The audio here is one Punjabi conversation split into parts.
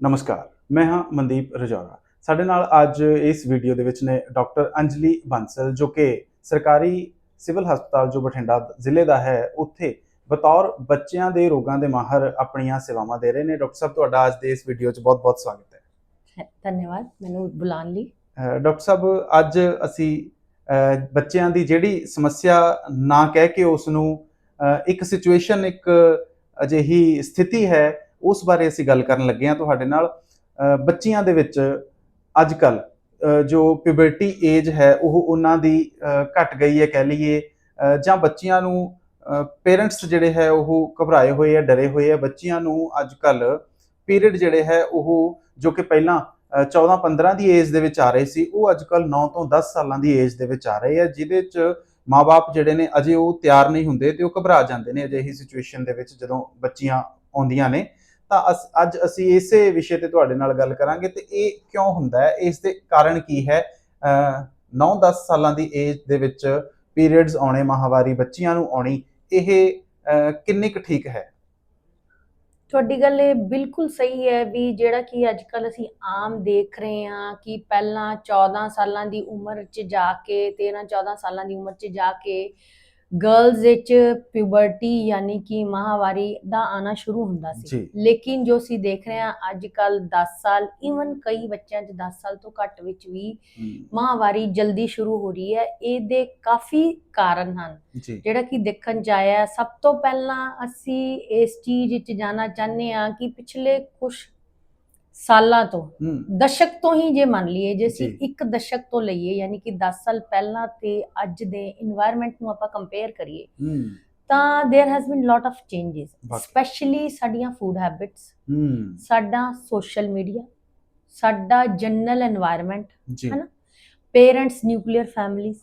ਨਮਸਕਾਰ ਮੈਂ ਹਾਂ ਮਨਦੀਪ ਰਜੌਰਾ ਸਾਡੇ ਨਾਲ ਅੱਜ ਇਸ ਵੀਡੀਓ ਦੇ ਵਿੱਚ ਨੇ ਡਾਕਟਰ ਅੰਜਲੀ ਬੰਸਲ ਜੋ ਕਿ ਸਰਕਾਰੀ ਸਿਵਲ ਹਸਪਤਾਲ ਜੋ ਬਠਿੰਡਾ ਜ਼ਿਲ੍ਹੇ ਦਾ ਹੈ ਉੱਥੇ ਬਤੌਰ ਬੱਚਿਆਂ ਦੇ ਰੋਗਾਂ ਦੇ ਮਾਹਰ ਆਪਣੀਆਂ ਸੇਵਾਵਾਂ ਦੇ ਰਹੇ ਨੇ। ਡਾਕਟਰ ਸਾਹਿਬ ਤੁਹਾਡਾ ਅੱਜ ਦੇ ਇਸ ਵੀਡੀਓ 'ਚ ਬਹੁਤ-ਬਹੁਤ ਸਵਾਗਤ ਹੈ। ਧੰਨਵਾਦ। ਮੈਨੂੰ ਬੁਲਾਉਣ ਲਈ। ਡਾਕਟਰ ਸਾਹਿਬ ਅੱਜ ਅਸੀਂ ਬੱਚਿਆਂ ਦੀ ਜਿਹੜੀ ਸਮੱਸਿਆ ਨਾ ਕਹਿ ਕੇ ਉਸ ਨੂੰ ਇੱਕ ਸਿਚੁਏਸ਼ਨ ਇੱਕ ਅਜਿਹੀ ਸਥਿਤੀ ਹੈ ਉਸ ਬਾਰੇ ਅਸੀਂ ਗੱਲ ਕਰਨ ਲੱਗੇ ਹਾਂ ਤੁਹਾਡੇ ਨਾਲ। ਅਹ, ਬੱਚੀਆਂ ਦੇ ਵਿੱਚ ਅੱਜ ਕੱਲ ਜੋ ਪਿਬਰਟੀ ਏਜ ਹੈ ਉਹ ਉਹਨਾਂ ਦੀ ਅਹ, ਘਟ ਗਈ ਹੈ ਕਹਿ ਲਈਏ। ਜਾਂ ਬੱਚੀਆਂ ਨੂੰ ਪੇਰੈਂਟਸ ਜਿਹੜੇ ਹੈ ਉਹ ਘਬਰਾਏ ਹੋਏ ਆ ਡਰੇ ਹੋਏ ਆ। ਬੱਚੀਆਂ ਨੂੰ ਅੱਜ ਕੱਲ ਪੀਰੀਅਡ ਜਿਹੜੇ ਹੈ ਉਹ ਜੋ ਕਿ ਪਹਿਲਾਂ 14-15 ਦੀ ਏਜ ਦੇ ਵਿੱਚ ਆ ਰਹੇ ਸੀ ਉਹ ਅੱਜ ਕੱਲ 9 ਤੋਂ 10 ਸਾਲਾਂ ਦੀ ਏਜ ਦੇ ਵਿੱਚ ਆ ਰਹੇ ਆ ਜਿਹਦੇ ਚ ਮਾਪੇ ਜਿਹੜੇ ਨੇ ਅਜੇ ਉਹ ਤਿਆਰ ਨਹੀਂ ਹੁੰਦੇ ਤੇ ਉਹ ਘਬਰਾ ਜਾਂਦੇ ਨੇ ਅਜਿਹੀ ਸਿਚੁਏਸ਼ਨ ਦੇ ਵਿੱਚ ਜਦੋਂ ਬੱਚੀਆਂ ਆਉਂਦੀਆਂ ਨੇ। ਤਾਂ ਅੱਜ ਅਸੀਂ ਇਸੇ ਵਿਸ਼ੇ ਤੇ ਤੁਹਾਡੇ ਨਾਲ ਗੱਲ ਕਰਾਂਗੇ ਤੇ ਇਹ ਕਿਉਂ ਹੁੰਦਾ ਹੈ? ਇਸ ਦੇ ਕਾਰਨ ਕੀ ਹੈ? 9-10 ਸਾਲਾਂ ਦੀ ਏਜ ਦੇ ਵਿੱਚ ਪੀਰੀਅਡਸ ਆਉਣੇ, ਮਾਹਵਾਰੀ ਬੱਚੀਆਂ ਨੂੰ ਆਉਣੀ, ਇਹ ਕਿੰਨੀ ਕੁ ਠੀਕ ਹੈ? ਤੁਹਾਡੀ ਗੱਲ ਇਹ ਬਿਲਕੁਲ ਸਹੀ ਹੈ ਵੀ ਜਿਹੜਾ ਕਿ ਅੱਜ ਕੱਲ ਅਸੀਂ ਆਮ ਦੇਖ ਰਹੇ ਹਾਂ ਕਿ ਪਹਿਲਾਂ 14 ਸਾਲਾਂ ਦੀ ਉਮਰ 'ਚ ਜਾ ਕੇ 13 14 ਸਾਲਾਂ ਦੀ ਉਮਰ 'ਚ ਜਾ ਕੇ ਗਰਲਸ ਵਿੱਚ ਪਿਊਬਰਟੀ ਯਾਨੀ ਕਿ ਮਾਹਵਾਰੀ ਦਾ ਆਣਾ ਸ਼ੁਰੂ ਹੁੰਦਾ ਸੀ। ਲੇਕਿਨ ਜੋ ਅਸੀਂ ਦੇਖ ਰਹੇ ਹਾਂ ਅੱਜ ਕੱਲ 10 ਸਾਲ ਇਵਨ ਕਈ ਬੱਚਿਆਂ 'ਚ 10 ਸਾਲ ਤੋਂ ਘੱਟ ਵਿੱਚ ਵੀ ਮਾਹਵਾਰੀ ਜਲਦੀ ਸ਼ੁਰੂ ਹੋ ਰਹੀ ਹੈ ਇਹਦੇ ਕਾਫੀ ਕਾਰਨ ਹਨ ਜਿਹੜਾ ਕਿ ਦੇਖਣ ਚ ਆਇਆ। ਸਭ ਤੋਂ ਪਹਿਲਾਂ ਅਸੀਂ ਇਸ ਚੀਜ਼ ਵਿੱਚ ਜਾਣਾ ਚਾਹੁੰਦੇ ਹਾਂ ਕਿ ਪਿਛਲੇ ਕੁਝ ਸਾਲਾਂ ਤੋਂ। ਦਸ਼ਕ ਤੋਂ ਹੀ ਜੇ ਮੰਨ ਲਈਏ ਜੇ ਅਸੀਂ ਇੱਕ ਦਸ਼ਕ ਤੋਂ ਲਈਏ ਯਾਨੀ ਕਿ 10 ਸਾਲ ਪਹਿਲਾਂ ਤੇ ਅੱਜ ਦੇ এনवायरमेंट ਨੂੰ ਆਪਾਂ ਕੰਪੇਅਰ ਕਰੀਏ ਤਾਂ there has been lot of changes specially ਸਾਡੀਆਂ ਫੂਡ ਹੈਬਿਟਸ ਸਾਡਾ ਸੋਸ਼ਲ ਮੀਡੀਆ ਸਾਡਾ ਜਨਰਲ এনवायरमेंट ਹੈਨਾ? ਪੇਰੈਂਟਸ ਨਿਊਕਲੀਅਰ ਫੈਮਿਲੀਜ਼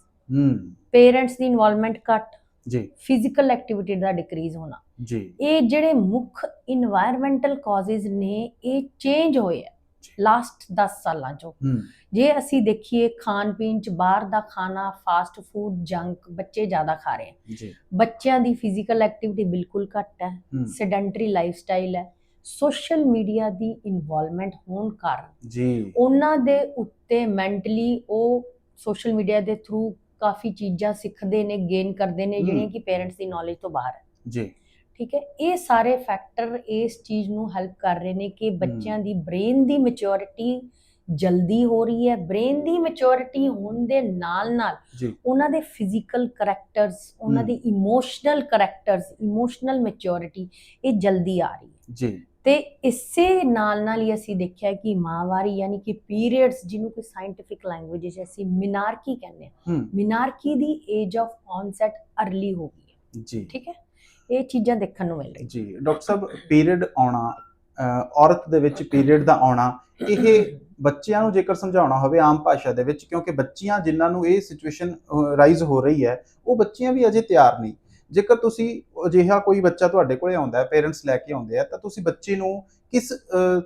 ਪੇਰੈਂਟਸ ਦੀ ਇਨਵੋਲਵਮੈਂਟ ਘੱਟ ਜੀ। ਫਿਜ਼ੀਕਲ ਐਕਟੀਵਿਟੀ ਦਾ ਡਿਕਰੀਜ਼ ਹੋਣਾ। ਜੀ। ਇਹ ਜਿਹੜੇ ਮੁੱਖ এনवायरमेंटल ਕਾਜ਼ਸ ਨੇ ਇਹ ਚੇਂਜ ਹੋਏ ਆ ਲਾਸਟ 10 ਸਾਲਾਂ ਚੋਂ। ਜੇ ਅਸੀਂ ਦੇਖੀਏ ਖਾਣ ਪੀਣ ਚ ਬਾਹਰ ਦਾ ਖਾਣਾ ਫਾਸਟ ਫੂਡ ਜੰਕ ਬੱਚੇ ਜ਼ਿਆਦਾ ਖਾ ਰਹੇ ਹਨ ਜੀ। ਬੱਚਿਆਂ ਦੀ ਫਿਜ਼ੀਕਲ ਐਕਟੀਵਿਟੀ ਬਿਲਕੁਲ ਘੱਟ ਹੈ ਸੈਡੈਂਟਰੀ ਲਾਈਫ ਸਟਾਈਲ ਹੈ ਸੋਸ਼ਲ ਮੀਡੀਆ ਦੀ ਇਨਵੋਲਵਮੈਂਟ ਹੋਣ ਕਾਰਨ। ਜੀ। ਉਹਨਾਂ ਦੇ ਉੱਤੇ ਮੈਂਟਲੀ ਉਹ ਸੋਸ਼ਲ ਮੀਡੀਆ ਦੇ ਥਰੂ ਕਾਫੀ ਚੀਜ਼ਾਂ ਸਿੱਖਦੇ ਨੇ ਗੇਨ ਕਰਦੇ ਨੇ ਜਿਹੜੀਆਂ ਕਿ ਪੇਰੈਂਟਸ ਦੀ ਨੌਲੇਜ ਤੋਂ ਬਾਹਰ ਹੈ। ਜੀ। ਠੀਕ ਹੈ ਇਹ ਸਾਰੇ ਫੈਕਟਰ ਇਸ ਚੀਜ਼ ਨੂੰ ਹੈਲਪ ਕਰ ਰਹੇ ਨੇ ਕਿ ਬੱਚਿਆਂ ਦੀ ਬ੍ਰੇਨ ਦੀ ਮੈਚੁਰਿਟੀ ਜਲਦੀ ਹੋ ਰਹੀ ਹੈ ਬ੍ਰੇਨ ਦੀ ਮੈਚੁਰਿਟੀ ਹੋਣ ਦੇ ਨਾਲ ਨਾਲ ਜੀ। ਉਹਨਾਂ ਦੇ ਫਿਜ਼ੀਕਲ ਕਰੈਕਟਰਸ ਉਹਨਾਂ। ਦੇ ਇਮੋਸ਼ਨਲ ਕਰੈਕਟਰਸ ਇਮੋਸ਼ਨਲ ਮੈਚੁਰਿਟੀ ਇਹ ਜਲਦੀ ਆ ਰਹੀ ਹੈ। ਜੀ। ਤੇ ਇਸੇ ਨਾਲ ਨਾਲ ਹੀ ਅਸੀਂ ਦੇਖਿਆ ਕਿ ਮਾਹਵਾਰੀ ਯਾਨੀ ਕਿ ਪੀਰੀਅਡਸ ਜਿਹਨੂੰ ਕਿ ਸਾਇੰਟਿਫਿਕ ਲੈਂਗੁਏਜ ਵਿੱਚ ਅਸੀਂ ਮਿਨਾਰਕੀ ਕਹਿੰਦੇ ਹਾਂ ਹੂੰ। ਮਿਨਾਰਕੀ ਦੀ ਏਜ ਆਫ ਔਨਸੈਟ ਅਰਲੀ ਹੋ ਗਈ ਹੈ। ਜੀ। ਠੀਕ ਹੈ ਇਹ ਚੀਜ਼ਾਂ ਦੇਖਣ ਨੂੰ ਮਿਲ ਰਹੀਆਂ ਜੀ, ਡਾਕਟਰ ਸਾਹਿਬ, ਪੀਰੀਅਡ ਆਉਣਾ ਔਰਤ ਦੇ ਵਿੱਚ ਪੀਰੀਅਡ ਦਾ ਆਉਣਾ, ਇਹ ਬੱਚਿਆਂ ਨੂੰ ਜੇਕਰ ਸਮਝਾਉਣਾ ਹੋਵੇ ਆਮ ਭਾਸ਼ਾ ਦੇ ਵਿੱਚ, ਕਿਉਂਕਿ ਬੱਚੀਆਂ ਜਿਨ੍ਹਾਂ ਨੂੰ ਇਹ ਸਿਚੁਏਸ਼ਨ ਰਾਈਜ਼ ਹੋ ਰਹੀ ਹੈ, ਉਹ ਬੱਚੀਆਂ ਵੀ ਅਜੇ ਤਿਆਰ ਨਹੀਂ। ਜੇਕਰ ਤੁਸੀਂ ਅਜਿਹਾ ਕੋਈ ਬੱਚਾ ਤੁਹਾਡੇ ਕੋਲੇ ਆਉਂਦਾ ਹੈ ਪੇਰੈਂਟਸ ਲੈ ਕੇ ਆਉਂਦੇ ਆ, ਤਾਂ ਤੁਸੀਂ ਬੱਚੇ ਨੂੰ ਕਿਸ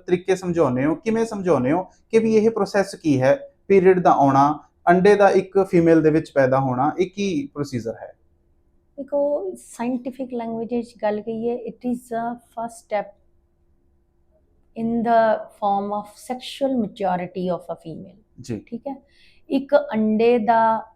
ਤਰੀਕੇ ਸਮਝਾਉਂਦੇ ਹੋ, ਕਿਵੇਂ ਸਮਝਾਉਂਦੇ ਹੋ ਕਿ ਵੀ ਇਹ ਪ੍ਰੋਸੈਸ ਕੀ ਹੈ? ਪੀਰੀਅਡ ਦਾ ਆਉਣਾ, ਅੰਡੇ ਦਾ ਇੱਕ ਫੀਮੇਲ ਦੇ ਵਿੱਚ ਪੈਦਾ ਹੋਣਾ, ਇਹ ਕੀ ਪ੍ਰੋਸੀਜਰ ਹੈ? ਦੇਖੋ ਸਾਇੰਟਿਫਿਕ ਲੈਂਗੁਏਜ ਵਿੱਚ ਗੱਲ ਕਹੀਏ it is a first step in the form of sexual maturity of a female ਜੀ। ਠੀਕ ਹੈ? ਇੱਕ ਅੰਡੇ ਦਾ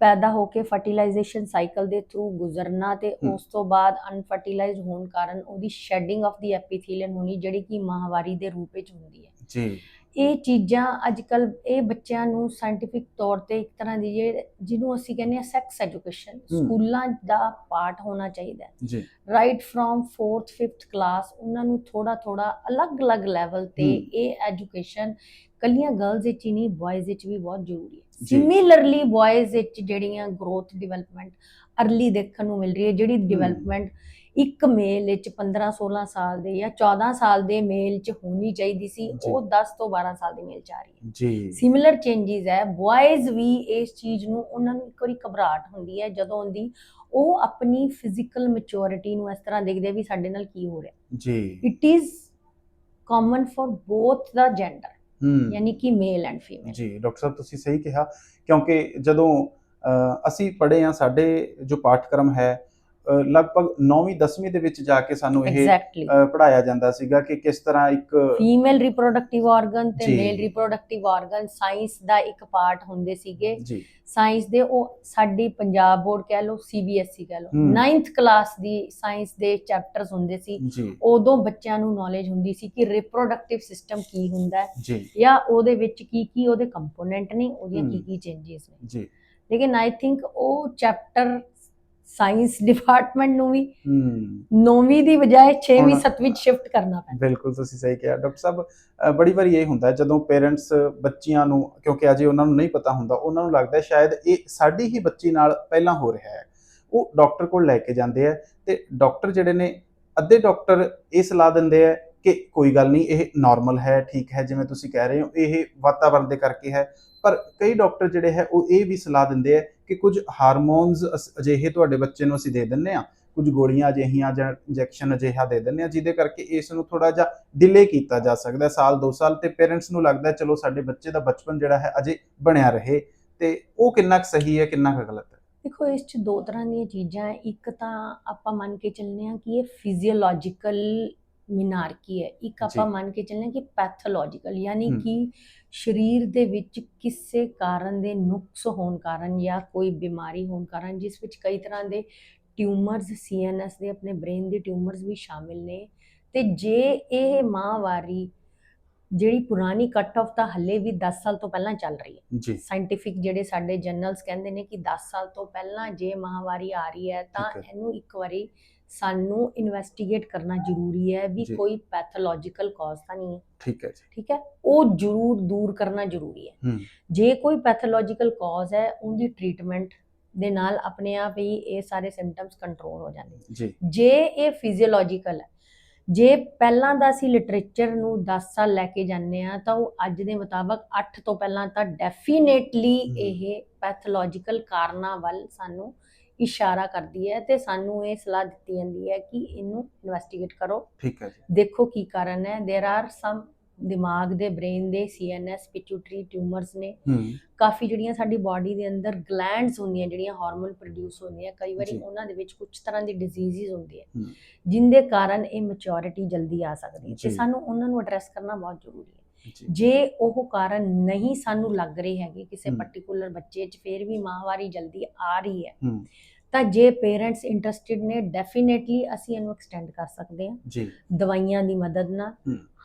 ਪੈਦਾ ਹੋ ਕੇ ਫਰਟੀਲਾਈਜੇਸ਼ਨ ਸਾਈਕਲ ਦੇ ਥਰੂ ਗੁਜ਼ਰਨਾ ਤੇ। ਉਸ ਤੋਂ ਬਾਅਦ ਅਨਫਰਟੀਲਾਈਜ਼ ਹੋਣ ਕਾਰਨ ਉਹਦੀ ਸ਼ੈਡਿੰਗ ਆਫ ਦੀ ਐਪੀਥੀਲੀਅਨ ਹੋਣੀ ਜਿਹੜੀ ਕਿ ਮਾਹਵਾਰੀ ਦੇ ਰੂਪ ਵਿੱਚ ਹੁੰਦੀ ਹੈ। ਜੀ। ਇਹ ਚੀਜ਼ਾਂ ਅੱਜ ਕੱਲ ਇਹ ਬੱਚਿਆਂ ਨੂੰ ਸਾਇੰਟਿਫਿਕ ਤੌਰ ਤੇ ਇੱਕ ਤਰ੍ਹਾਂ ਦੀ ਜਿਹਨੂੰ ਅਸੀਂ ਕਹਿੰਦੇ ਆ ਸੈਕਸ ਐਜੂਕੇਸ਼ਨ ਸਕੂਲਾਂ ਦਾ ਪਾਰਟ ਹੋਣਾ ਚਾਹੀਦਾ ਹੈ। ਜੀ। Right from 4th 5th class ਉਹਨਾਂ ਨੂੰ ਥੋੜਾ ਥੋੜਾ ਅਲੱਗ-ਅਲੱਗ ਲੈਵਲ ਤੇ। ਇਹ ਐਜੂਕੇਸ਼ਨ ਕੱਲੀਆਂ ਗਰਲਸ ਵਿੱਚ ਹੀ ਨਹੀਂ ਬॉयਜ਼ ਵਿੱਚ ਵੀ ਬਹੁਤ ਜ਼ਰੂਰੀ ਹੈ। ਸਿਮਿਲਰਲੀ ਬॉयਜ਼ ਵਿੱਚ ਜਿਹੜੀਆਂ ਗਰੋਥ ਡਿਵੈਲਪਮੈਂਟ ਅਰਲੀ ਦੇਖਣ ਨੂੰ ਮਿਲ ਰਹੀ ਹੈ ਜਿਹੜੀ ਡਿਵੈਲਪਮੈਂਟ ਇੱਕ ਮੇਲ ਵਿੱਚ 15 16 ਸਾਲ ਦੇ ਜਾਂ 14 ਸਾਲ ਦੇ ਮੇਲ 'ਚ ਹੋਣੀ ਚਾਹੀਦੀ ਸੀ ਉਹ 10 ਤੋਂ 12 ਸਾਲ ਦੇ ਮੇਲ 'ਚ ਆ ਰਹੀ ਹੈ। ਜੀ। ਸਿਮਿਲਰ ਚੇਂਜਸ ਹੈ। ਬॉयਜ਼ ਵੀ ਇਸ ਚੀਜ਼ ਨੂੰ ਉਹਨਾਂ ਨੂੰ ਇੱਕ ਵਾਰੀ ਘਬਰਾਹਟ ਹੁੰਦੀ ਹੈ ਜਦੋਂ ਉਹਦੀ ਉਹ ਆਪਣੀ ਫਿਜ਼ੀਕਲ ਮੈਚੁਰਿਟੀ ਨੂੰ ਇਸ ਤਰ੍ਹਾਂ ਦੇਖਦੇ ਵੀ ਸਾਡੇ ਨਾਲ ਕੀ ਹੋ ਰਿਹਾ। ਜੀ। It is common for both the gender ਯਾਨੀ ਕਿ ਮੇਲ ਐਂਡ ਫੀਮੇਲ ਜੀ ਡਾਕਟਰ ਸਾਹਿਬ ਤੁਸੀਂ ਸਹੀ ਕਿਹਾ ਕਿਉਂਕਿ ਜਦੋਂ ਅਸੀਂ ਪੜ੍ਹੇ ਆ ਸਾਡੇ ਜੋ ਪਾਠਕ੍ਰਮ ਹੈ ਲਗਭਗ 9ਵੀਂ 10ਵੀਂ ਦੇ ਵਿੱਚ ਜਾ ਕੇ ਸਾਨੂੰ ਇਹ ਪੜ੍ਹਾਇਆ ਜਾਂਦਾ ਸੀਗਾ ਕਿ ਕਿਸ ਤਰ੍ਹਾਂ ਇੱਕ ਫੀਮੇਲ ਰਿਪਰੋਡਕਟਿਵ ਆਰਗਨ ਤੇ। ਮੇਲ ਰਿਪਰੋਡਕਟਿਵ ਆਰਗਨ ਸਾਇੰਸ ਦਾ ਇੱਕ ਪਾਰਟ ਹੁੰਦੇ ਸੀਗੇ। ਜੀ। ਸਾਇੰਸ ਦੇ ਉਹ ਸਾਡੀ ਪੰਜਾਬ ਬੋਰਡ ਕਹਿ ਲਓ ਸੀਬੀਐਸਈ ਕਹਿ ਲਓ। ਹਮ। 9th ਕਲਾਸ ਦੀ ਸਾਇੰਸ ਦੇ ਚੈਪਟਰਸ ਹੁੰਦੇ ਸੀ। ਉਦੋਂ ਬੱਚਿਆਂ ਨੂੰ ਨੌਲੇਜ ਹੁੰਦੀ ਸੀ ਕਿ ਰਿਪਰੋਡਕਟਿਵ ਸਿਸਟਮ ਕੀ ਹੁੰਦਾ ਹੈ ਜੀ। ਉਹਦੇ ਵਿੱਚ ਕੀ ਕੀ ਉਹਦੇ ਕੰਪੋਨੈਂਟ ਨੇ ਉਹਦੀਆਂ ਕੀ। ਕੀ ਚੇਂਜਸ ਨੇ। ਜੀ। ਲੇਕਿਨ ਆਈ ਥਿੰਕ ਉਹ ਚੈਪਟਰ ਸਾਇੰਸ ਡਿਪਾਰਟਮੈਂਟ ਨੂੰ ਵੀ 9ਵੀਂ ਦੀ ਬਜਾਏ 6ਵੀਂ ਹੁਣ- 7ਵੀਂ ਸ਼ਿਫਟ ਕਰਨਾ ਪੈਂਦਾ। ਬਿਲਕੁਲ ਤੁਸੀਂ ਸਹੀ ਕਿਹਾ। ਡਾਕਟਰ ਸਾਹਿਬ ਬੜੀ ਵਾਰੀ ਇਹ ਹੁੰਦਾ ਜਦੋਂ ਪੇਰੈਂਟਸ ਬੱਚਿਆਂ ਨੂੰ ਕਿਉਂਕਿ ਅਜੇ ਉਹਨਾਂ ਨੂੰ ਨਹੀਂ ਪਤਾ ਹੁੰਦਾ ਉਹਨਾਂ ਨੂੰ ਲੱਗਦਾ ਸ਼ਾਇਦ ਇਹ ਸਾਡੀ ਹੀ ਬੱਚੀ ਨਾਲ ਪਹਿਲਾਂ ਹੋ ਰਿਹਾ ਹੈ। ਉਹ ਡਾਕਟਰ ਕੋਲ ਲੈ ਕੇ ਜਾਂਦੇ ਆ ਤੇ ਡਾਕਟਰ ਜਿਹੜੇ ਨੇ ਅੱਧੇ ਡਾਕਟਰ ਇਹ ਸਲਾਹ ਦਿੰਦੇ ਆ ਕਿ ਕੋਈ ਗੱਲ ਨਹੀਂ, ਇਹ ਨਾਰਮਲ ਹੈ, ਠੀਕ ਹੈ, ਜਿਵੇਂ ਤੁਸੀਂ ਕਹਿ ਰਹੇ ਹੋ, ਇਹ ਵਾਤਾਵਰਣ ਦੇ ਕਰਕੇ ਹੈ। ਪਰ ਕਈ ਡਾਕਟਰ ਜਿਹੜੇ ਹੈ, ਉਹ ਇਹ ਵੀ ਸਲਾਹ ਦਿੰਦੇ ਆ ਕਿ ਕੁਝ ਹਾਰਮੋਨਸ ਅਜਿਹੇ ਤੁਹਾਡੇ ਬੱਚੇ ਨੂੰ ਅਸੀਂ ਦੇ ਦਿੰਨੇ ਆ ਕੁਝ ਗੋਲੀਆਂ ਅਜਿਹੀਆਂ ਜਾਂ ਇੰਜੈਕਸ਼ਨ ਅਜਿਹਾ ਦੇ ਦਿੰਨੇ ਆ ਜਿਹਦੇ ਕਰਕੇ ਇਸ ਨੂੰ ਥੋੜਾ ਜਿਹਾ ਡਿਲੇ ਕੀਤਾ ਜਾ ਸਕਦਾ ਸਾਲ 2 ਸਾਲ ਤੇ ਪੇਰੈਂਟਸ ਨੂੰ ਲੱਗਦਾ ਚਲੋ ਸਾਡੇ ਬੱਚੇ ਦਾ ਬਚਪਨ ਜਿਹੜਾ ਹੈ, ਅਜੇ ਬਣਿਆ ਰਹੇ। ਤੇ ਉਹ ਕਿੰਨਾ ਕੁ ਸਹੀ ਹੈ, ਕਿੰਨਾ ਕੁ ਗਲਤ ਹੈ? ਦੇਖੋ, ਇਸ ਚ ਦੋ ਤਰ੍ਹਾਂ ਦੀਆਂ ਚੀਜ਼ਾਂ ਇੱਕ ਤਾਂ ਆਪਾਂ ਮੰਨ ਕੇ ਚੱਲਨੇ ਆ ਕਿ ਇਹ ਫਿਜ਼ੀਓਲੋਜੀਕਲ ਮਿਨਾਰਕੀ ਹੈ ਇੱਕ ਆਪਾਂ। ਮੰਨ ਕੇ ਚੱਲਨੇ ਆ ਕਿ ਪੈਥੋਲੋਜੀਕਲ ਯਾਨੀ। ਕਿ ਸਰੀਰ ਦੇ ਵਿੱਚ ਕਿਸੇ ਕਾਰਨ ਦੇ ਨੁਕਸ ਹੋਣ ਕਾਰਨ ਜਾਂ ਕੋਈ ਬਿਮਾਰੀ ਹੋਣ ਕਾਰਨ ਜਿਸ ਵਿੱਚ ਕਈ ਤਰ੍ਹਾਂ ਦੇ ਟਿਊਮਰਸ ਸੀਐਨਐਸ ਦੇ ਆਪਣੇ ਬ੍ਰੇਨ ਦੇ ਟਿਊਮਰਸ ਵੀ ਸ਼ਾਮਿਲ ਨੇ ਤੇ ਜੇ ਇਹ ਮਾਹਵਾਰੀ ਜਿਹੜੀ ਪੁਰਾਣੀ ਕੱਟ ਆਫ ਤਾਂ ਹੱਲੇ ਵੀ 10 ਸਾਲ ਤੋਂ ਪਹਿਲਾਂ ਚੱਲ ਰਹੀ ਹੈ ਜੀ ਸਾਇੰਟਿਫਿਕ ਜਿਹੜੇ ਸਾਡੇ ਜਰਨਲਸ ਕਹਿੰਦੇ ਨੇ ਕਿ 10 ਸਾਲ ਤੋਂ ਪਹਿਲਾਂ ਜੇ ਮਹਾਮਾਰੀ ਆ ਰਹੀ ਹੈ ਤਾਂ। ਇਹਨੂੰ ਇੱਕ ਵਾਰੀ ਸਾਨੂੰ ਇਨਵੈਸਟੀਗੇਟ ਕਰਨਾ ਜ਼ਰੂਰੀ ਹੈ ਵੀ ਜੀ। ਕੋਈ ਪੈਥੋਲੋਜੀਕਲ ਕਾਜ਼ ਤਾਂ ਨਹੀਂ ਹੈ। ਠੀਕ ਹੈ ਜੀ। ਠੀਕ ਹੈ? ਉਹ ਜ਼ਰੂਰ ਦੂਰ ਕਰਨਾ ਜ਼ਰੂਰੀ ਹੈ। ਹੂੰ। ਜੇ ਕੋਈ ਪੈਥੋਲੋਜੀਕਲ ਕਾਜ਼ ਹੈ ਉਹਦੀ ਟ੍ਰੀਟਮੈਂਟ ਦੇ ਨਾਲ ਆਪਣੇ ਆਪ ਹੀ ਇਹ ਸਾਰੇ ਸਿੰਪਟਮਸ ਕੰਟਰੋਲ ਹੋ ਜਾਂਦੇ ਨੇ। ਜੀ। ਜੇ ਇਹ ਫਿਜ਼ੀਓਲੋਜੀਕਲ ਹੈ ਜੇ ਪਹਿਲਾਂ ਦਾ ਅਸੀਂ ਲਿਟਰੇਚਰ ਨੂੰ 10 ਸਾਲ ਲੈ ਕੇ ਜਾਂਦੇ ਆ ਤਾਂ ਉਹ ਅੱਜ ਦੇ ਮੁਤਾਬਕ 8 ਤੋਂ ਪਹਿਲਾਂ ਤਾਂ ਡੈਫੀਨੇਟਲੀ ਹਮ। ਇਹ ਪੈਥੋਲੋਜੀਕਲ ਕਾਰਨਾਂ ਵੱਲ ਸਾਨੂੰ ਇਸ਼ਾਰਾ ਕਰਦੀ ਹੈ ਤੇ ਸਾਨੂੰ ਇਹ ਸਲਾਹ ਦਿੱਤੀ ਜਾਂਦੀ ਹੈ ਕਿ ਇਹਨੂੰ ਇਨਵੈਸਟੀਗੇਟ ਕਰੋ ਠੀਕ ਹੈ ਜੀ ਦੇਖੋ ਕੀ ਕਾਰਨ ਹੈ देयर आर ਸਮ ਦਿਮਾਗ ਦੇ ਬ੍ਰੇਨ ਦੇ ਸੀਐਨਐਸ ਪਿਟਿਊਟਰੀ ਟਿਊਮਰਸ ਨੇ ਹੂੰ ਕਾਫੀ ਜਿਹੜੀਆਂ ਸਾਡੀ ਬਾਡੀ ਦੇ ਅੰਦਰ ਗਲੈਂਡਸ ਹੁੰਦੀਆਂ ਜਿਹੜੀਆਂ ਹਾਰਮੋਨ ਪ੍ਰੋਡਿਊਸ ਹੁੰਦੀਆਂ ਕਈ ਵਾਰੀ ਜੀ। ਉਹਨਾਂ ਦੇ ਵਿੱਚ ਕੁਝ ਤਰ੍ਹਾਂ ਦੀ ਡਿਜ਼ੀਜ਼ਸ ਹੁੰਦੀਆਂ ਹੂੰ। ਜਿੰਦੇ ਕਾਰਨ ਇਹ ਮੈਚੁਰਿਟੀ ਜਲਦੀ ਆ ਸਕਦੀ ਹੈ ਤੇ ਜੀ। ਸਾਨੂੰ ਉਹਨਾਂ ਨੂੰ ਐਡਰੈਸ ਕਰਨਾ ਬਹੁਤ ਜ਼ਰੂਰੀ ਹੈ ਜੀ। ਉਹ ਕਾਰਨ ਨਹੀਂ ਸਾਨੂੰ ਲੱਗ ਰਹੇ ਹੈਗੇ ਕਿਸੇ। ਪਾਰਟਿਕੂਲਰ ਬੱਚੇ 'ਚ ਫਿਰ ਵੀ ਮਾਹਵਾਰੀ ਜਲਦੀ ਆ ਰਹੀ ਹੈ। ਤਾਂ ਜੇ ਪੇਰੈਂਟਸ ਇੰਟਰਸਟਿਡ ਨੇ ਡੈਫੀਨੇਟਲੀ ਅਸੀਂ ਇਹਨੂੰ ਐਕਸਟੈਂਡ ਕਰ ਸਕਦੇ ਹਾਂ। ਜੀ। ਦਵਾਈਆਂ ਦੀ ਮਦਦ ਨਾਲ।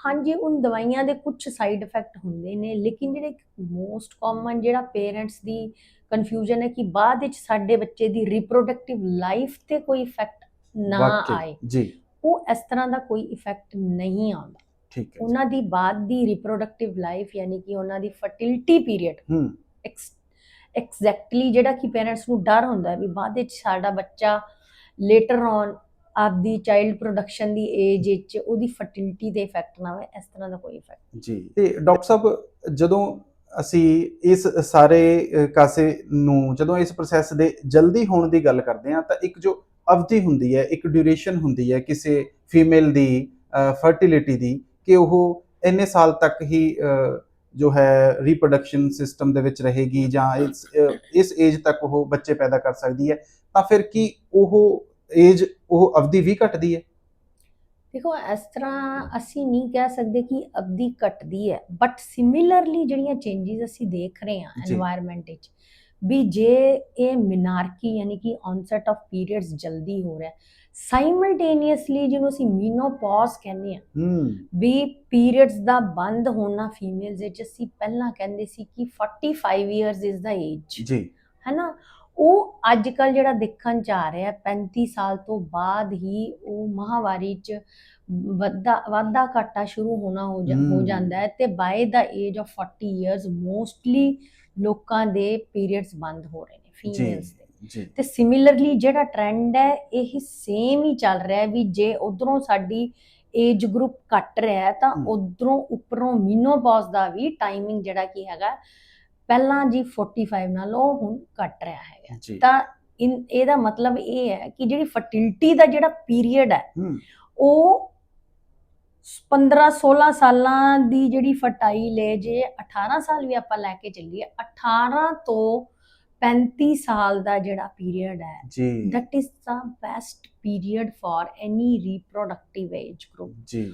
ਹਾਂਜੀ ਉਨ ਦਵਾਈਆਂ ਦੇ ਕੁਝ ਸਾਈਡ ਇਫੈਕਟ ਹੁੰਦੇ ਨੇ ਲੇਕਿਨ ਜਿਹੜੇ ਮੋਸਟ ਕਾਮਨ ਜਿਹੜਾ ਪੇਰੈਂਟਸ ਦੀ ਕਨਫਿਊਜ਼ਨ ਹੈ ਕਿ ਬਾਅਦ ਵਿੱਚ ਸਾਡੇ ਬੱਚੇ ਦੀ ਰਿਪਰੋਡਕਟਿਵ ਲਾਈਫ ਤੇ ਕੋਈ ਇਫੈਕਟ ਨਾ ਆਏ। ਜੀ। ਉਹ ਇਸ ਤਰ੍ਹਾਂ ਦਾ ਕੋਈ ਇਫੈਕਟ ਨਹੀਂ ਆਉਂਦਾ। ਠੀਕ ਹੈ। ਉਹਨਾਂ ਦੀ ਬਾਅਦ ਦੀ ਰਿਪਰੋਡਕਟਿਵ ਲਾਈਫ ਯਾਨੀ ਕਿ ਉਹਨਾਂ ਦੀ ਫਰਟੀਲਿਟੀ ਪੀਰੀਅਡ ਹੂੰ। ਐਗਜ਼ੈਕਟਲੀ ਜਿਹੜਾ ਕਿ ਪੇਰੈਂਟਸ ਨੂੰ ਡਰ ਹੁੰਦਾ ਹੈ ਵੀ ਬਾਅਦ ਵਿੱਚ ਸਾਡਾ ਬੱਚਾ ਲੇਟਰ ਔਨ ਆਪਦੀ ਚਾਈਲਡ ਪ੍ਰੋਡਕਸ਼ਨ ਦੀ ਏਜ ਵਿੱਚ ਉਹਦੀ ਫਰਟੀਲਿਟੀ ਦੇ ਇਫੈਕਟ ਨਾ ਹੋਵੇ ਇਸ ਤਰ੍ਹਾਂ ਦਾ ਕੋਈ ਇਫੈਕਟ ਜੀ। ਤੇ ਡਾਕਟਰ ਸਾਹਿਬ ਜਦੋਂ ਅਸੀਂ ਇਸ ਸਾਰੇ ਕਾਸੇ ਨੂੰ ਜਦੋਂ ਇਸ ਪ੍ਰੋਸੈਸ ਦੇ ਜਲਦੀ ਹੋਣ ਦੀ ਗੱਲ ਕਰਦੇ ਹਾਂ ਤਾਂ ਇੱਕ ਜੋ ਅਵਧੀ ਹੁੰਦੀ ਹੈ ਇੱਕ ਡਿਊਰੇਸ਼ਨ ਹੁੰਦੀ ਹੈ ਕਿਸੇ ਫੀਮੇਲ ਦੀ ਫਰਟੀਲਿਟੀ ਦੀ ਕਿ ਉਹ ਇੰਨੇ ਸਾਲ ਤੱਕ ਹੀ ਜੋ ਹੈ ਰੀਪਰੋਡਕਸ਼ਨ ਸਿਸਟਮ ਦੇ ਵਿੱਚ ਰਹੇਗੀ ਜਾਂ ਇਸ ਇਸ ਏਜ ਤੱਕ ਉਹ ਬੱਚੇ ਪੈਦਾ ਕਰ ਸਕਦੀ ਹੈ ਤਾਂ ਫਿਰ ਕੀ ਉਹ ਏਜ ਉਹ ਅਵਧੀ ਵੀ ਘਟਦੀ ਹੈ? ਦੇਖੋ ਇਸ ਤਰ੍ਹਾਂ ਅਸੀਂ ਨਹੀਂ ਕਹਿ ਸਕਦੇ ਕਿ ਅਵਧੀ ਘਟਦੀ ਹੈ ਬਟ ਸਿਮਿਲਰਲੀ ਜਿਹੜੀਆਂ ਚੇਂਜਸ ਅਸੀਂ ਦੇਖ ਰਹੇ ਹਾਂ এনवायरमेंट ਵਿੱਚ ਵੀ ਜੇ ਇਹ ਮਿਨਾਰਕੀ ਯਾਨੀ ਕਿ ਔਨਸੈਟ ਆਫ ਪੀਰੀਅਡਸ ਜਲਦੀ ਹੋ ਰਿਹਾ ਹੈ ਸਾਈਮਲਟੇਨੀਅਸਲੀ ਜਿਹਨੂੰ ਅਸੀਂ ਮੀਨੋਪੌਜ਼ ਕਹਿੰਦੇ ਆ ਵੀ ਪੀਰੀਅਡਸ ਦਾ ਬੰਦ ਹੋਣਾ ਫੀਮੇਲਸ ਵਿੱਚ ਅਸੀਂ ਪਹਿਲਾਂ ਕਹਿੰਦੇ ਸੀ ਕਿ 45 ਇਅਰਸ ਇਜ਼ ਦਾ ਏਜ ਜੀ। ਹੈਨਾ? ਉਹ ਅੱਜ ਕੱਲ ਜਿਹੜਾ ਦੇਖਣ ਚ ਆ ਰਿਹਾ 35 ਸਾਲ ਤੋਂ ਬਾਅਦ ਹੀ ਉਹ ਮਹਾਵਾਰੀ ਚ ਵਾਧਾ ਵਾਧਾ ਘਾਟਾ ਸ਼ੁਰੂ ਹੋਣਾ ਹੋ। ਜਾਂਦਾ ਹੈ ਤੇ by the age of 40 years mostly ਲੋਕਾਂ ਦੇ ਪੀਰੀਅਡਸ ਬੰਦ ਹੋ ਰਹੇ ਨੇ ਫੀਮੇਲਸ ਤੇ ਸਿਮਿਲਰਲੀ ਜਿਹੜਾ ਟ੍ਰੈਂਡ ਹੈ ਇਹ ਸੇਮ ਹੀ ਚੱਲ ਰਿਹਾ ਹੈ ਵੀ ਜੇ ਉਧਰੋਂ ਸਾਡੀ ਏਜ ਗਰੁੱਪ ਘਟ ਰਿਹਾ ਤਾਂ। ਉਧਰੋਂ ਉੱਪਰੋਂ ਮੀਨੋਪੌਜ਼ ਦਾ ਵੀ ਟਾਈਮਿੰਗ ਜਿਹੜਾ ਕੀ ਹੈਗਾ ਪਹਿਲਾਂ ਜੀ 45 ਨਾਲੋਂ ਹੁਣ ਘਟ ਰਿਹਾ ਹੈਗਾ। ਜੀ। ਤਾਂ ਇਹਦਾ ਮਤਲਬ ਇਹ ਹੈ ਕਿ ਜਿਹੜੀ ਫਰਟੀਲਿਟੀ ਦਾ ਜਿਹੜਾ ਪੀਰੀਅਡ ਹੈ ਉਹ 15 16 ਸਾਲਾਂ ਦੀ ਜਿਹੜੀ ਫਰਟਾਈਲ ਏਜ ਹੈ 18 ਸਾਲ ਵੀ ਆਪਾਂ ਲੈ ਕੇ ਚੱਲੀਏ 18 ਤੋਂ 35 ਸਾਲ ਦਾ ਜਿਹੜਾ ਪੀਰੀਅਡ ਹੈ ਜੀ that is the best period for any reproductive age group ਜੀ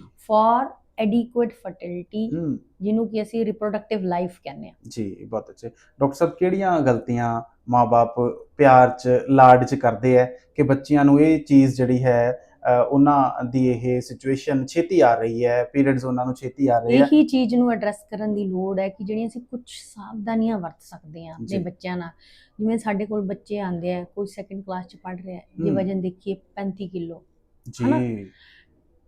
adequate fertility ਹੂੰ ਜਿਹਨੂੰ ਕਿ ਅਸੀਂ reproductive life ਕਹਿੰਦੇ ਆ ਜੀ ਬਹੁਤ ਅੱਛੇ ਡਾਕਟਰ ਸਾਹਿਬ ਕਿਹੜੀਆਂ ਗਲਤੀਆਂ ਮਾਪੇ ਪਿਆਰ ਚ ਲਾਡ ਚ ਕਰਦੇ ਆ ਕਿ ਬੱਚਿਆਂ ਨੂੰ ਇਹ ਚੀਜ਼ ਜਿਹੜੀ ਹੈ ਉਹਨਾਂ ਦੀ ਇਹ ਸਿਚੁਏਸ਼ਨ ਛੇਤੀ ਆ ਰਹੀ ਹੈ ਪੀਰੀਅਡਸ ਉਹਨਾਂ ਨੂੰ ਛੇਤੀ ਆ ਰਹੇ ਆ। ਇਹੀ ਚੀਜ਼ ਨੂੰ ਐਡਰੈਸ ਕਰਨ ਦੀ ਲੋੜ ਹੈ ਕਿ ਜਿਹੜੀਆਂ ਅਸੀਂ ਕੁਝ ਸਾਵਧਾਨੀਆਂ ਵਰਤ ਸਕਦੇ ਹਾਂ ਆਪਣੇ ਜੀ। ਬੱਚਿਆਂ ਨਾਲ। ਜਿਵੇਂ ਸਾਡੇ ਕੋਲ ਬੱਚੇ ਆਉਂਦੇ ਆ ਕੋਈ ਸੈਕੰਡ ਕਲਾਸ ਚ ਪੜ੍ਹ ਰਿਹਾ ਜੇ। ਵਜਨ ਦੇਖੀਏ 35 ਕਿਲੋ ਜੀ।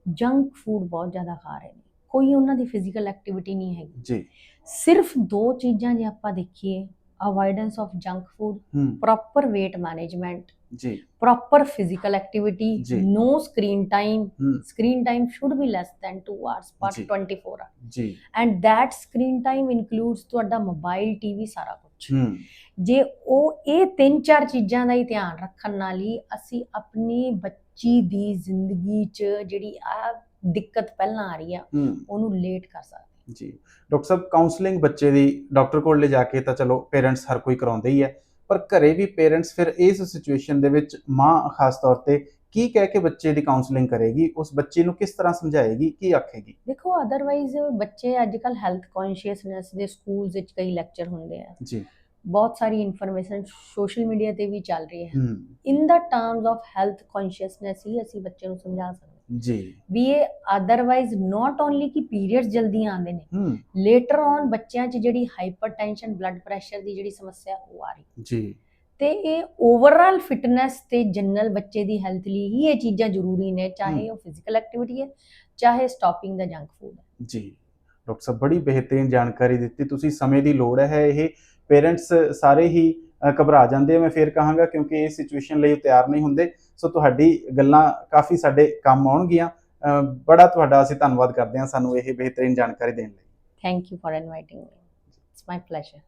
ਜੰਕ ਫੂਡ ਬਹੁਤ ਜ਼ਿਆਦਾ ਖਾ ਰਹੇ ਨੇ। ਕੋਈ ਉਹਨਾਂ ਦੀ ਫਿਜ਼ੀਕਲ ਐਕਟੀਵਿਟੀ ਨਹੀਂ ਹੈਗੀ। ਜੀ। ਸਿਰਫ ਦੋ ਚੀਜ਼ਾਂ ਜੇ ਆਪਾਂ ਦੇਖੀਏ avoidance of junk food proper weight management ਜੀ proper physical activity ਜੀ। no screen time ਹੂੰ screen time should be less than 2 hours per ਜੀ। 24 hour ਜੀ and that screen time includes ਤੁਹਾਡਾ ਮੋਬਾਈਲ ਟੀਵੀ ਸਾਰਾ ਕੁਝ ਜੇ ਉਹ ਇਹ ਤਿੰਨ ਚਾਰ ਚੀਜ਼ਾਂ ਦਾ ਹੀ ਧਿਆਨ ਰੱਖਣ ਨਾਲ ਹੀ ਅਸੀਂ ਆਪਣੀ ਬੱਚੀ ਦੀ ਜ਼ਿੰਦਗੀ 'ਚ ਜਿਹੜੀ ਆ ਦਿੱਕਤ ਪਹਿਲਾਂ ਆ ਰਹੀ ਆ ਉਹਨੂੰ ਲੇਟ ਕਰ ਸਕਦੇ ਜੀ। ਡਾਕਟਰ ਸਾਹਿਬ ਕਾਉਂਸਲਿੰਗ ਬੱਚੇ ਦੀ ਡਾਕਟਰ ਕੋਲ ਲੈ ਜਾ ਕੇ ਤਾਂ ਚਲੋ ਪੇਰੈਂਟਸ ਹਰ ਕੋਈ ਕਰਾਉਂਦੇ ਹੀ ਹੈ। ਪਰ ਘਰੇ ਵੀ ਪੇਰੈਂਟਸ ਫਿਰ ਇਸ ਸਿਚੁਏਸ਼ਨ ਦੇ ਵਿੱਚ ਮਾਂ ਖਾਸ ਤੌਰ ਤੇ ਕੀ ਕਹਿ ਕੇ ਬੱਚੇ ਦੀ ਕਾਉਂਸਲਿੰਗ ਕਰੇਗੀ? ਉਸ ਬੱਚੇ ਨੂੰ ਕਿਸ ਤਰ੍ਹਾਂ ਸਮਝਾਏਗੀ? ਕੀ ਆਖੇਗੀ? ਦੇਖੋ ਅਦਰਵਾਈਜ਼ ਬੱਚੇ ਅੱਜ ਕੱਲ ਹੈਲਥ ਕੌਨਸ਼ੀਅਸਨੈਸ ਦੇ ਸਕੂਲਸ ਵਿੱਚ ਕਈ ਲੈਕਚਰ ਹੁੰਦੇ ਆ। ਜੀ। ਬਹੁਤ ਸਾਰੀ ਇਨਫੋਰਮੇਸ਼ਨ ਸੋਸ਼ਲ ਮੀਡੀਆ ਤੇ ਵੀ ਚੱਲ ਰਹੀ ਹੈ। In the terms of health consciousness ਹੀ ਅਸੀਂ ਬੱਚੇ ਨੂੰ ਸਮਝਾ ਸਕਦੇ ਹਾਂ ਜੀ। ਵੀ ਇਹ ਅਦਰਵਾਈਜ਼ ਨਾਟ ਓਨਲੀ ਕਿ ਪੀਰੀਅਡਸ ਜਲਦੀ ਆਉਂਦੇ ਨੇ ਲੇਟਰ ਔਨ ਬੱਚਿਆਂ 'ਚ ਜਿਹੜੀ ਹਾਈਪਰਟੈਂਸ਼ਨ ਬਲੱਡ ਪ੍ਰੈਸ਼ਰ ਦੀ ਜਿਹੜੀ ਸਮੱਸਿਆ ਉਹ ਆ ਰਹੀ। ਜੀ। ਤੇ ਇਹ ਓਵਰਆਲ ਫਿਟਨੈਸ ਤੇ ਜਨਰਲ ਬੱਚੇ ਦੀ ਹੈਲਥ ਲਈ ਹੀ ਇਹ ਚੀਜ਼ਾਂ ਜ਼ਰੂਰੀ ਨੇ ਚਾਹੇ ਉਹ ਫਿਜ਼ੀਕਲ ਐਕਟੀਵਿਟੀ ਹੈ ਚਾਹੇ ਸਟਾਪਿੰਗ ਦਾ ਜੰਕ ਫੂਡ ਹੈ। ਜੀ। ਡਾਕਟਰ ਸਾਹਿਬ ਬੜੀ ਬਿਹਤਰੀਨ ਜਾਣਕਾਰੀ ਦਿੱਤੀ। ਤੁਸੀਂ ਸਮੇਂ ਦੀ ਲੋੜ ਹੈ ਇਹ ਪੇਰੈਂਟਸ ਸਾਰੇ ਹੀ ਘਬਰਾ ਜਾਂਦੇ ਆ। ਮੈਂ ਫੇਰ ਕਹਾਂਗਾ ਕਿਉਂਕਿ ਇਸ ਸਿਚੁਏਸ਼ਨ ਲਈ ਉਹ ਤਿਆਰ ਨਹੀਂ ਹੁੰਦੇ। ਸੋ ਤੁਹਾਡੀ ਗੱਲਾਂ ਕਾਫੀ ਸਾਡੇ ਕੰਮ ਆਉਣਗੀਆਂ। ਬੜਾ ਤੁਹਾਡਾ ਅਸੀਂ ਧੰਨਵਾਦ ਕਰਦੇ ਹਾਂ ਸਾਨੂੰ ਇਹ ਬਿਹਤਰੀਨ ਜਾਣਕਾਰੀ ਦੇਣ ਲਈ। Thank you for inviting me it's my pleasure